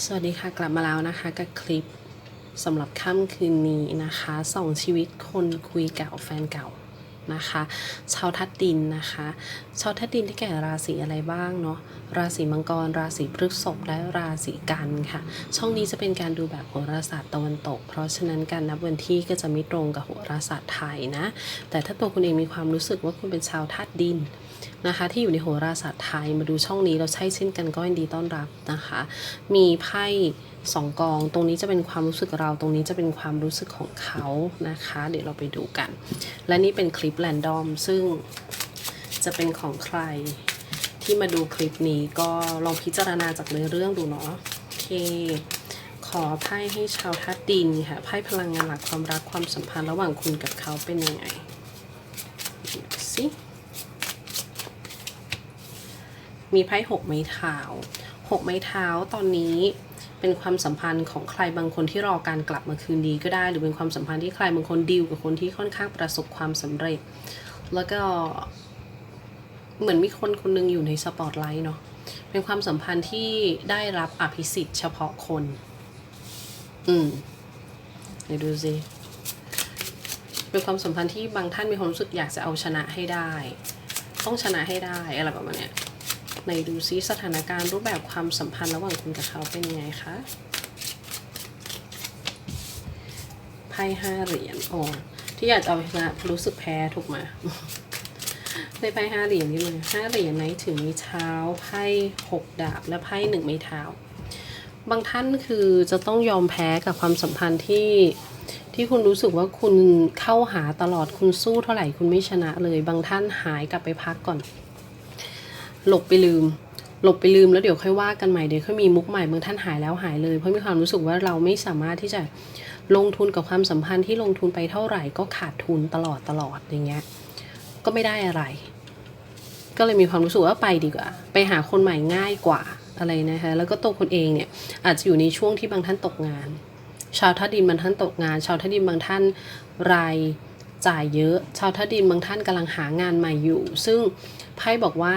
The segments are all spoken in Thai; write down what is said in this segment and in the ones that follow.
สวัสดีค่ะกลับมาแล้วนะคะกับคลิปสำหรับค่ำคืนนี้นะคะสองชีวิตคนคุยเก่าแฟนเก่านะคะ ชาวทัดดินนะคะชาวทัดดินที่แก่ราศีอะไรบ้างเนาะราศีมังกร ราศีพฤษภและราศีกันค่ะ ช่องนี้จะเป็นการดูแบบโหราศาสตร์ตะวันตก เพราะฉะนั้นการนับวันที่ก็จะไม่ตรงกับโหราศาสตร์ไทยนะ แต่ถ้าตัวคุณเองมีความรู้สึกว่าคุณเป็นชาวทัดดินนะคะ ที่อยู่ในโหราศาสตร์ไทยมาดูช่องนี้เราใช่เช่นกันก็ยินดีต้อนรับนะคะ มีไพ่สองกอง ตรงนี้จะเป็นความรู้สึกเรา ตรงนี้จะเป็นความรู้สึกของเขานะคะ เดี๋ยวเราไปดูกัน และนี่เป็นคลิปแรนดอมซึ่ง จะเป็นของใครที่มาดูคลิปนี้ก็ลองพิจารณาจากเนื้อเรื่องดูเนาะโอเค ขอไพ่ให้ชาวทัดดินค่ะไพ่พลังงานหลักความรักความสัมพันธ์ระหว่างคุณกับเขาเป็นยังไงสิมีไพ่หกไม้เท้าหกไม้เท้าตอนนี้เป็นความสัมพันธ์ของใครบางคนที่รอการกลับมาคืนดีก็ได้ หรือเป็นความสัมพันธ์ที่ใครบางคนดีลกับคนที่ค่อนข้างประสบความสำเร็จ แล้วก็ เหมือนมีคนคนหนึงอยู่ในสปอตไลท์เนาะเป็นความสัมพันธ์ที่ได้รับอภิสิทธิ์เฉพาะคน อืมเดี๋ยวดูสิเป็นความสัมพันธ์ที่บางท่านมีความรู้สึกอยากจะเอาชนะให้ได้ ต้องชนะให้ได้อะไรประมาณเนี้ยในดูซิสถานการณ์รูปแบบความสัมพันธ์ระหว่างคุณกับเขาเป็นยังไงคะไพ่ห้าเหรียญโอ๋อที่อยากจะเอาชนะรู้สึกแพ้ถูกไหม ในไพ่ห้าเหรียญนี่เลยห้าเหรียญไหนถึงมีเท้าไพ่หกดาบและไพ่หนึ่งไม้เท้า บางท่านคือจะต้องยอมแพ้กับความสัมพันธ์ที่ที่คุณรู้สึกว่าคุณเข้าหาตลอดคุณสู้เท่าไหร่คุณไม่ชนะเลย บางท่านหายกลับไปพักก่อน หลบไปลืม หลบไปลืมแล้วเดี๋ยวค่อยว่ากันใหม่เดี๋ยวค่อยมีมุกใหม่บางท่านหายแล้วหายเลยเพราะมีความรู้สึกว่าเราไม่สามารถที่จะลงทุนกับความสัมพันธ์ที่ลงทุนไปเท่าไหร่ก็ขาดทุนตลอดตลอดอย่างเงี้ยก็ไม่ได้อะไร ก็เลยมีความรู้สึกว่าไปดีกว่า ไปหาคนใหม่ง่ายกว่าอะไรนะคะ แล้วก็ตัวคนเองเนี่ยอาจจะอยู่ในช่วงที่บางท่านตกงาน ชาวท่าดินบางท่านตกงาน ชาวท่าดินบางท่านรายจ่ายเยอะ ชาวท่าดินบางท่านกำลังหางานใหม่อยู่ ซึ่งไพ่บอกว่า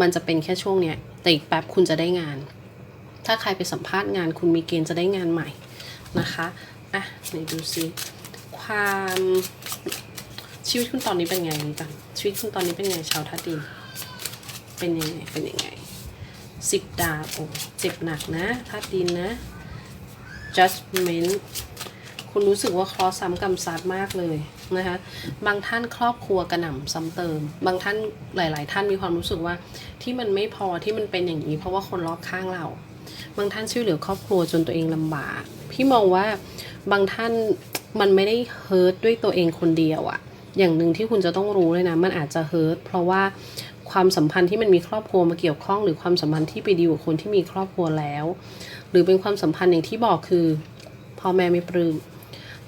มันจะเป็นแค่ช่วงเนี้ย แต่อีกแป๊บคุณจะได้งาน ถ้าใครไปสัมภาษณ์งานคุณมีเกณฑ์จะได้งานใหม่นะคะ อะไหนดูซิ ความ ชีวิตคุณตอนนี้เป็นไงดีกันชีวิตคุณตอนนี้เป็นไงชาวทัดดินเป็นยังไงเป็นยังไงสิบดาบโอ้เจ็บหนักนะทัดดินนะ judgment คุณรู้สึกว่าคราะห์ซ้ำกำซัดมากเลยนะคะ บางท่านครอบครัวกระหน่ำซ้ำเติม บางท่านหลาย ๆ ท่านมีความรู้สึกว่าที่มันไม่พอที่มันเป็นอย่างนี้ เพราะว่าคนรอบข้างเรา บางท่านช่วยเหลือครอบครัวจนตัวเองลำบาก พี่มองว่าบางท่านมันไม่ได้เฮิร์ตด้วยตัวเองคนเดียวอะ อย่างหนึ่งที่คุณจะต้องรู้เลยนะ มันอาจจะเฮิร์ตเพราะว่าความสัมพันธ์ที่มันมีครอบครัวมาเกี่ยวข้อง หรือความสัมพันธ์ที่ไปดีลกับคนที่มีครอบครัวแล้ว หรือเป็นความสัมพันธ์อย่างที่บอกคือพ่อแม่ไม่ปลื้ม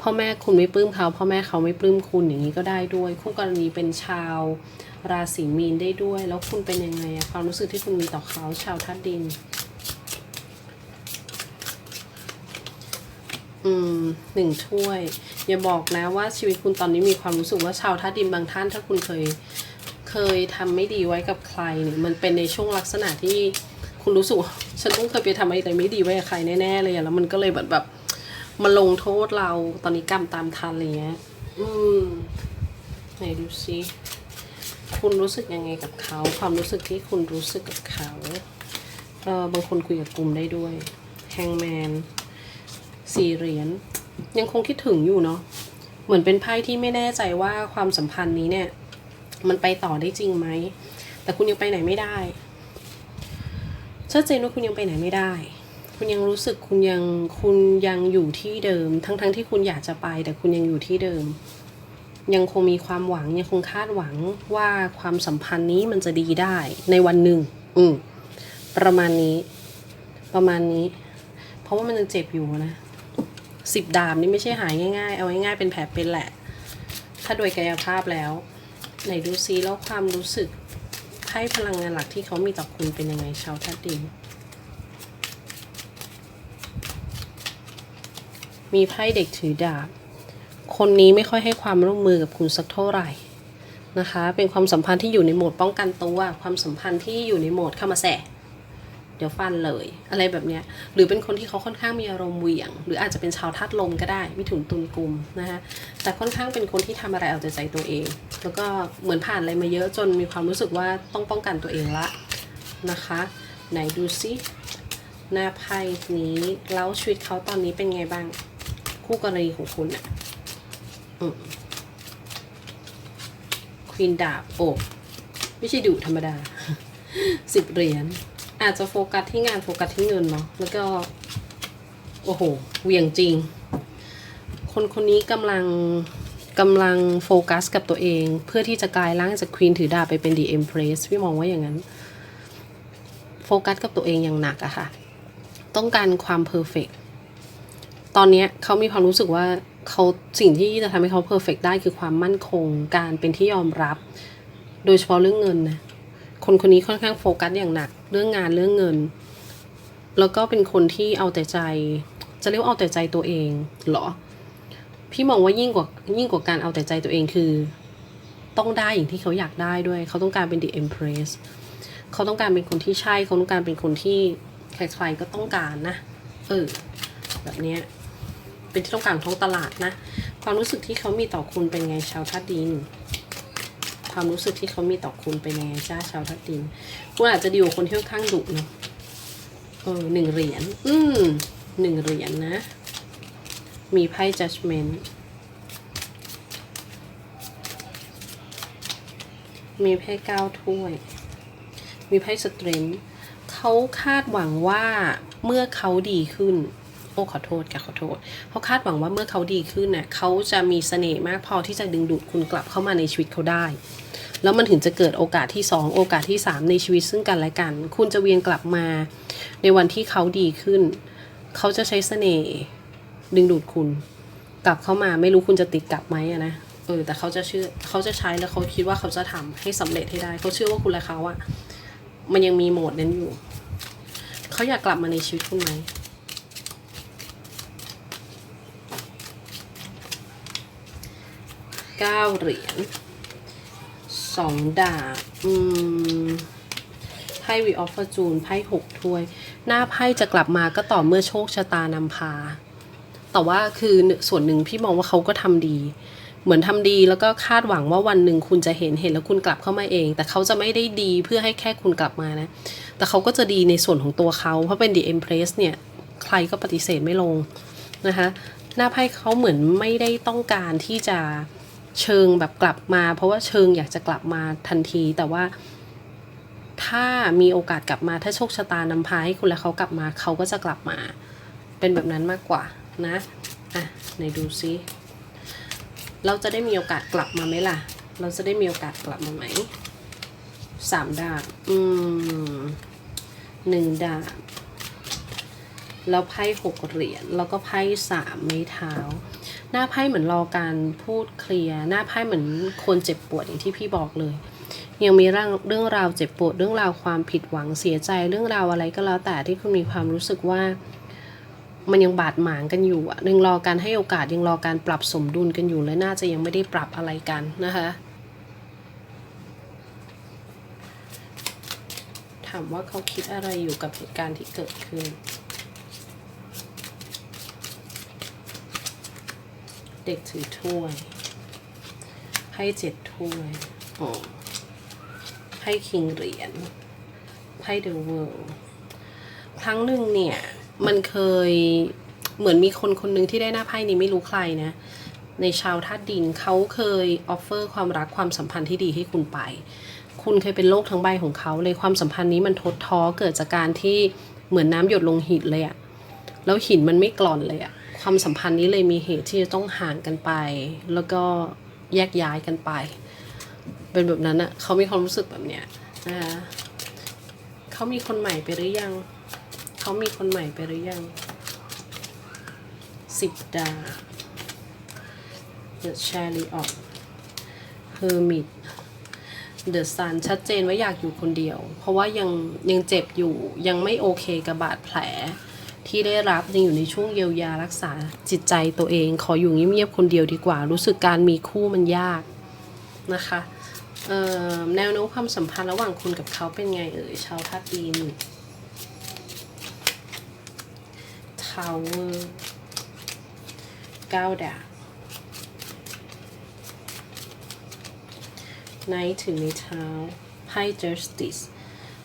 พ่อแม่คุณไม่ปลื้มเขาพ่อแม่เขาไม่ปลื้มคุณอย่างนี้ก็ได้ด้วย คู่กรณีเป็นชาวราศีมีนได้ด้วย แล้วคุณเป็นยังไงความรู้สึกที่คุณมีต่อเขาชาวทัดดิน อืมหนึ่งถ้วย อย่าบอกนะว่าชีวิตคุณตอนนี้มีความรู้สึกว่าชาวทัดดินบางท่าน ถ้าคุณเคยเคยทำไม่ดีไว้กับใครเนี่ยมันเป็นในช่วงลักษณะที่คุณรู้สึกฉันต้องเคยไปทำอะไรไม่ดีไว้กับใครแน่ๆเลยอะแล้วมันก็เลยแบบแบบมาลงโทษเราตอนนี้กรรมตามทันอะไรเงี้ยอืมไหนดูซิคุณรู้สึกยังไงกับเขา ความรู้สึกที่คุณรู้สึกกับเขาเออบางคนคุยกับกลุ่มได้ด้วยแฮงแมน สี่เหรียญยังคงคิดถึงอยู่เนาะเหมือนเป็นไพ่ที่ไม่แน่ใจว่าความสัมพันธ์นี้เนี่ย มันไปต่อได้จริงไหม แต่คุณยังไปไหนไม่ได้ชัดเจนว่าคุณยังไปไหนไม่ได้ คุณยังรู้สึกคุณยังคุณยังอยู่ที่เดิม ทั้งๆทที่คุณอยากจะไป แต่คุณยังอยู่ที่เดิม ยังคงมีความหวังยังคงคาดหวังว่าความสัมพันธ์นี้มันจะดีได้ในวันหนึ่ง อืมประมาณนี้ ประมาณนี้ เพราะว่ามันยังเจ็บอยู่นะ สิบดาบนี่ไม่ใช่หายง่าย ๆ เอาง่ายๆเป็นแผลเป็นแหละ ถ้าโดยกายภาพแล้ว ไหนดูซิแล้วความรู้สึกไพ่พลังงานหลักที่เขามีต่อคุณเป็นยังไงชาวทัดดินมีไพ่เด็กถือดาบ คนนี้ไม่ค่อยให้ความร่วมมือกับคุณสักเท่าไหร่นะคะ เป็นความสัมพันธ์ที่อยู่ในโหมดป้องกันตัว ความสัมพันธ์ที่อยู่ในโหมดเข้ามาแสะ เดี๋ยวฟันเลย อะไรแบบเนี้ยหรือเป็นคนที่เขาค่อนข้างมีอารมณ์เหวี่ยง หรืออาจจะเป็นชาวธาตุลมก็ได้มิถุนตุลกุมนะคะแต่ค่อนข้างเป็นคนที่ทำอะไรเอาแต่ใจตัวเอง แล้วก็เหมือนผ่านอะไรมาเยอะจนมีความรู้สึกว่าต้องป้องกันตัวเองละนะคะ ไหนดูซิหน้าไพ่นี้แล้วชีวิตเขาตอนนี้เป็นไงบ้าง คู่กรณีของคุณอะควีนดาบโอบไม่ใช่ดุธรรมดาสิบเหรียญ อาจจะโฟกัสที่งานโฟกัสที่เงินเนาะแล้วก็ โอ้โหเหวี่ยงจริง คนคนนี้กำลังกำลังโฟกัสกับตัวเอง เพื่อที่จะกลายร่างจากควีนถือดาบไปเป็นดีเอ็มเพรสพี่มองว่าอย่างนั้น โฟกัสกับตัวเองอย่างหนักอะค่ะ ต้องการความเพอร์เฟกตอนนี้เขามีความรู้สึกว่าเขาสิ่งที่จะทำให้เขาเพอร์เฟกได้คือความมั่นคง การเป็นที่ยอมรับ โดยเฉพาะเรื่องเงินนะ คนคนนี้ค่อนข้างโฟกัสอย่างหนัก เรื่องงานเรื่องเงิน แล้วก็เป็นคนที่เอาแต่ใจ จะเรียกว่าเอาแต่ใจตัวเองเหรอ พี่มองว่ายิ่งกว่ายิ่งกว่าการเอาแต่ใจตัวเองคือ ต้องได้อย่างที่เขาอยากได้ด้วย เขาต้องการเป็น the empress เขาต้องการเป็นคนที่ใช่เขาต้องการเป็นคนที่ใครๆก็ต้องการนะ เออ แบบเนี้ยเป็นที่ต้องการของท้องตลาดนะ ความรู้สึกที่เขามีต่อคุณเป็นไงชาวธาตุดิน ความรู้สึกที่เขามีต่อคุณเป็นยังไงจ้าชาวธาตุดิน คุณอาจจะดีกว่าคนที่ค่อนข้างดุเนาะเออหนึ่งเหรียญอืมหนึ่งเหรียญนะมีไพ่ judgment มีไพ่เก้าถ้วย มีไพ่สตรนเขาคาดหวังว่าเมื่อเขาดีขึ้น โอ้ขอโทษค่ะขอโทษเขาะคาดหวังว่าเมื่อเขาดีขึ้นเนี่ยเขาจะมีเสน่ห์มากพอที่จะดึงดูดคุณกลับเข้ามาในชีวิตเขาได้ แล้วมันถึงจะเกิดโอกาสที่ 2 โอกาสที่ 3 ในชีวิตซึ่งกันและกัน คุณจะเวียนกลับมา ในวันที่เขาดีขึ้น เขาจะใช้เสน่ห์ดึงดูดคุณ กลับเข้ามาไม่รู้คุณจะติดกลับไหมนะเออแต่เขาจะเชื่อเขาจะใช้แล้วเขาคิดว่าเขาจะทำให้สำเร็จให้ได้ เขาเชื่อว่าคุณและเขาอะมันยังมีโหมดนั้นอยู่ เขาอยากกลับมาในชีวิตคุณไหม เก้าเหรียญสองดาบอืมไพ่วีออฟฟอร์จูนไพ่หกถ้วย หน้าไพ่จะกลับมาก็ต่อเมื่อโชคชะตานำพา แต่ว่าคือส่วนหนึ่งพี่มองว่าเขาก็ทำดี เหมือนทำดีแล้วก็คาดหวังว่าวันหนึ่งคุณจะเห็นเห็นแล้วคุณกลับเข้ามาเอง แต่เขาจะไม่ได้ดีเพื่อให้แค่คุณกลับมานะ แต่เขาก็จะดีในส่วนของตัวเขาเพราะเป็น The Empress เนี่ย ใครก็ปฏิเสธไม่ลงนะคะหน้าไพ่เขาเหมือนไม่ได้ต้องการที่จะ เชิงแบบกลับมา เพราะว่าเชิงอยากจะกลับมาทันที แต่ว่า ถ้ามีโอกาสกลับมาถ้าโชคชะตานำพาให้คุณและเขากลับมาเขาก็จะกลับมา เป็นแบบนั้นมากกว่านะอะไหนดูซิเราจะได้มีโอกาสกลับมาไหมล่ะ เราจะได้มีโอกาสกลับมาไหมสามดาบอืมหนึ่งดาบแล้วไพ่หกเหรียญแล้วก็ไพ่สามไม้เท้า หน้าไพ่เหมือนรอการพูดเคลียร์หน้าไพ่เหมือนคนเจ็บปวดอย่างที่พี่บอกเลย ยังมีเรื่องเรื่องราวเจ็บปวดเรื่องราวความผิดหวังเสียใจเรื่องราวอะไรก็แล้วแต่ที่คุณมีความรู้สึกว่า มันยังบาดหมางกันอยู่อะยังรอการให้โอกาสยังรอการปรับสมดุลกันอยู่และน่าจะยังไม่ได้ปรับอะไรกันนะคะถามว่าเขาคิดอะไรอยู่กับเหตุการณ์ที่เกิดขึ้น ด็กถือถ้วยไพ่เจ็ดถ้วยอ๋อไพ่คิงเหรียญไพ่เดอะเวิลด์ครั้งหนึ่งเนี่ย มันเคยเหมือนมีคนคนหนึ่งที่ได้หน้าไพ่นี้ไม่รู้ใครนะ ในชาวธาตุดินเขาเคยออฟเฟอร์ความรักความสัมพันธ์ที่ดีให้คุณไป คุณเคยเป็นโลกทั้งใบของเขาเลยความสัมพันธ์นี้มันทดท้อเกิดจากการที่เหมือนน้ำหยดลงหินเลยอะแล้วหินมันไม่กร่อนเลยอะ ความสัมพันธ์นี้เลยมีเหตุที่จะต้องห่างกันไป แล้วก็แยกย้ายกันไป เป็นแบบนั้นอะเขามีความรู้สึกแบบเนี้ยนะคะเขามีคนใหม่ไปหรือยัง เขามีคนใหม่ไปหรือยังสิบดาบ The Chariot Hermit The Sun ชัดเจนว่าอยากอยู่คนเดียว เพราะว่ายังยังเจ็บอยู่ยังไม่โอเคกับบาดแผล ที่ได้รับยังอยู่ในช่วงเยียวยารักษาจิตใจตัวเอง ขออยู่เงียบๆคนเดียวดีกว่า รู้สึกการมีคู่มันยากนะคะแนวโน้มความสัมพันธ์ระหว่างคุณกับเขาเป็นไงเอ่ยชาวธาตุดิน Tower เก้าดาบ Knight ถึงในเท้าไพ่ Justice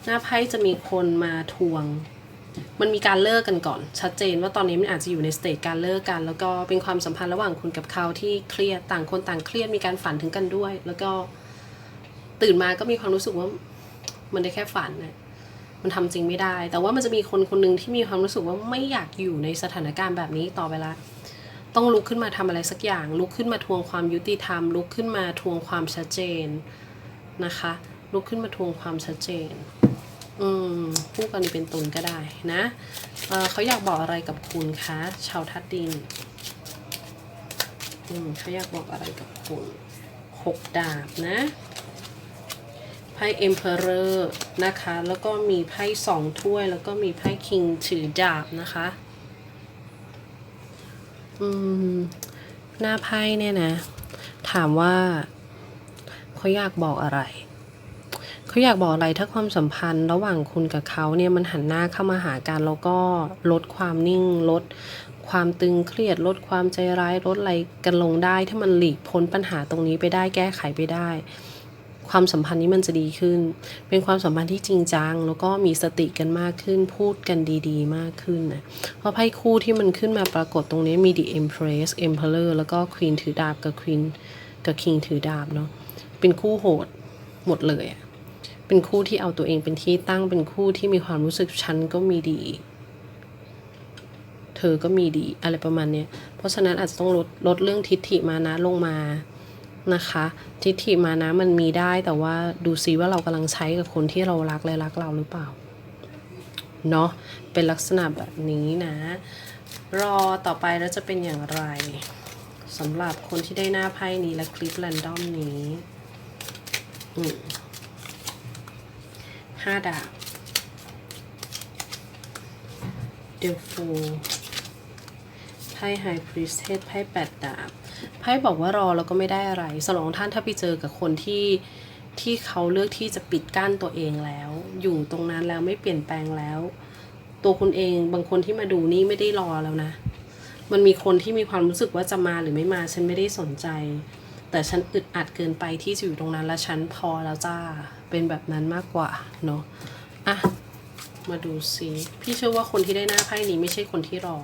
หน้าไพ่จะมีคนมาทวง มันมีการเลิกกันก่อน ชัดเจนว่าตอนนี้มันอาจจะอยู่ในสเตจการเลิกกัน แล้วก็เป็นความสัมพันธ์ระหว่างคุณกับเขาที่เครียดต่างคนต่างเครียดมีการฝันถึงกันด้วย แล้วก็ตื่นมาก็มีความรู้สึกว่ามันได้แค่ฝันนะมันทำจริงไม่ได้ แต่ว่ามันจะมีคนคนหนึ่งที่มีความรู้สึกว่าไม่อยากอยู่ในสถานการณ์แบบนี้ต่อไปละต้องลุกขึ้นมาทำอะไรสักอย่าง ลุกขึ้นมาทวงความยุติธรรม ลุกขึ้นมาทวงความชัดเจนนะคะ ลุกขึ้นมาทวงความชัดเจน อืมผู้กรณีเป็นตนก็ได้นะเเขาอยากบอกอะไรกับคุณคะชาวทัดดินอืมเขาอยากบอกอะไรกับคุณหกดาบนะไพ่ Emperor นะคะ แล้วก็มีไพ่สองถ้วย แล้วก็มีไพ่ King ถือดาบนะคะ อืม หน้าไพ่เนี่ยนะ ถามว่าเขาอยากบอกอะไร เขาอยากบอกอะไรถ้าความสัมพันธ์ระหว่างคุณกับเขาเนี่ยมันหันหน้าเข้ามาหากันแล้วก็ลดความนิ่งลดความตึงเครียดลดความใจร้ายลดอะไรกันลงได้ ถ้ามันหลีกพ้นปัญหาตรงนี้ไปได้แก้ไขไปได้ ความสัมพันธ์นี้มันจะดีขึ้น เป็นความสัมพันธ์ที่จริงจัง แล้วก็มีสติกันมากขึ้น พูดกันดีๆ มากขึ้นนะเพราะไพ่คู่ที่มันขึ้นมาปรากฏตรงนี้มี The Empress Emperor แล้วก็ Queen ถือดาบกับ Queen กับ King ถือดาบเนาะเป็นคู่โหดหมดเลยอะ เป็นคู่ที่เอาตัวเองเป็นที่ตั้งเป็นคู่ที่มีความรู้สึกฉันก็มีดี เธอก็มีดีอะไรประมาณเนี้ยเพราะฉะนั้นอาจจะต้องลดลดเรื่องทิฏฐิมานะลงมานะคะ ทิฏฐิมานะมันมีได้แต่ว่าดูซิว่าเรากำลังใช้กับคนที่เรารักและรักเราหรือเปล่าเนาะเป็นลักษณะแบบนี้นะ รอต่อไปแล้วจะเป็นอย่างไรสำหรับคนที่ได้หน้าไพ่นี้และคลิปแรนดอมนี้ อืม ห้าดาบเดลฟูไพ่ไฮพรีสเทสไพ่แปดดาบไพ่บอกว่ารอแล้วก็ไม่ได้อะไรสำหรับท่านถ้าไปเจอกับคนที่ที่เขาเลือกที่จะปิดกั้นตัวเองแล้ว อยู่ตรงนั้นแล้วไม่เปลี่ยนแปลงแล้ว ตัวคุณเองบางคนที่มาดูนี่ไม่ได้รอแล้วนะ มันมีคนที่มีความรู้สึกว่าจะมาหรือไม่มาฉันไม่ได้สนใจ แต่ฉันอึดอัดเกินไปที่จะอยู่ตรงนั้นและฉันพอแล้วจ้าเป็นแบบนั้นมากกว่าเนาะอะมาดูซิพี่เชื่อว่าคนที่ได้หน้าไพ่นี้ไม่ใช่คนที่รอ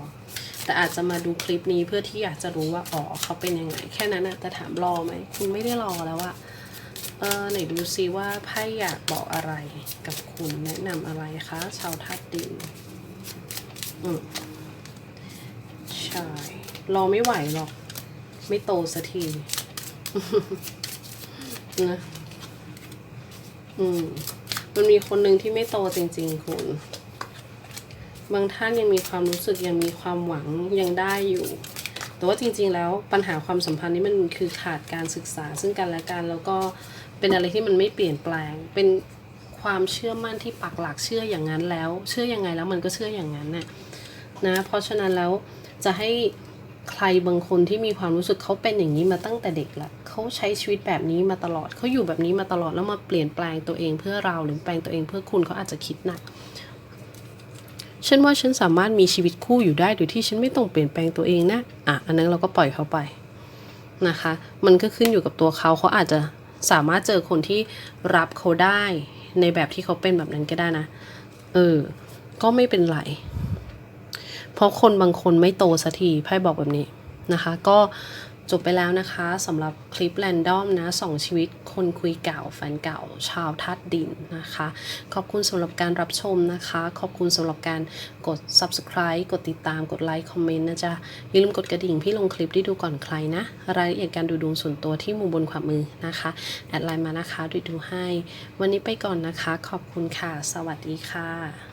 แต่อาจจะมาดูคลิปนี้เพื่อที่อยากจะรู้ว่าอ๋อเขาเป็นยังไง แค่นั้นนะแต่ถามรอไหมคุณไม่ได้รอแล้วอะเออไหนดูซิว่าไพ่อยากบอกอะไรกับคุณแนะนำอะไรคะชาวทัดดินอืมใช่รอไม่ไหวหรอก ไม่โตสักที นะอืมมันมีคนหนึ่งที่ไม่โตจริง ๆ คุณ บางท่านยังมีความรู้สึกยังมีความหวังยังได้อยู่ แต่ว่าจริง ๆ แล้วปัญหาความสัมพันธ์นี้มันคือขาดการศึกษา ซึ่งกันและกันแล้วก็เป็นอะไรที่มันไม่เปลี่ยนแปลง เป็นความเชื่อมั่นที่ปักหลักเชื่ออย่างนั้นแล้ว เชื่อยังไงแล้วมันก็เชื่ออย่างนั้นน่ะนะ เพราะฉะนั้นแล้วจะให้ ใครบางคนที่มีความรู้สึกเขาเป็นอย่างนี้มาตั้งแต่เด็กละเขาใช้ชีวิตแบบนี้มาตลอดเขาอยู่แบบนี้มาตลอดแล้วมาเปลี่ยนแปลงตัวเองเพื่อเราหรือแปลงตัวเองเพื่อคุณเขาอาจจะคิดหนักฉันว่าฉันสามารถมีชีวิตคู่อยู่ได้โดยที่ฉันไม่ต้องเปลี่ยนแปลงตัวเองนะอะอันนั้นเราก็ปล่อยเขาไปนะคะ มันก็ขึ้นอยู่กับตัวเขาเขาอาจจะสามารถเจอคนที่รับเขาได้ในแบบที่เขาเป็นแบบนั้นก็ได้นะ เออ ก็ไม่เป็นไร เพราะคนบางคนไม่โตสักทีไพ่บอกแบบนี้นะคะ ก็จบไปแล้วนะคะสำหรับคลิปแรนดอมนะสองชีวิตคนคุยเก่าแฟนเก่า ชาวทัดดินนะคะ ขอบคุณสำหรับการรับชมนะคะ ขอบคุณสำหรับการกด subscribe กดติดตามกดไลค์คอมเมนต์นะจ๊ะอย่าลืมกดกระดิ่งพี่ลงคลิปได้ดูก่อนใครนะ รายละเอียดการดูดวงส่วนตัวที่มุมบนขวามือนะคะ แอดไลน์มานะคะดูดูให้ วันนี้ไปก่อนนะคะ ขอบคุณค่ะ สวัสดีค่ะ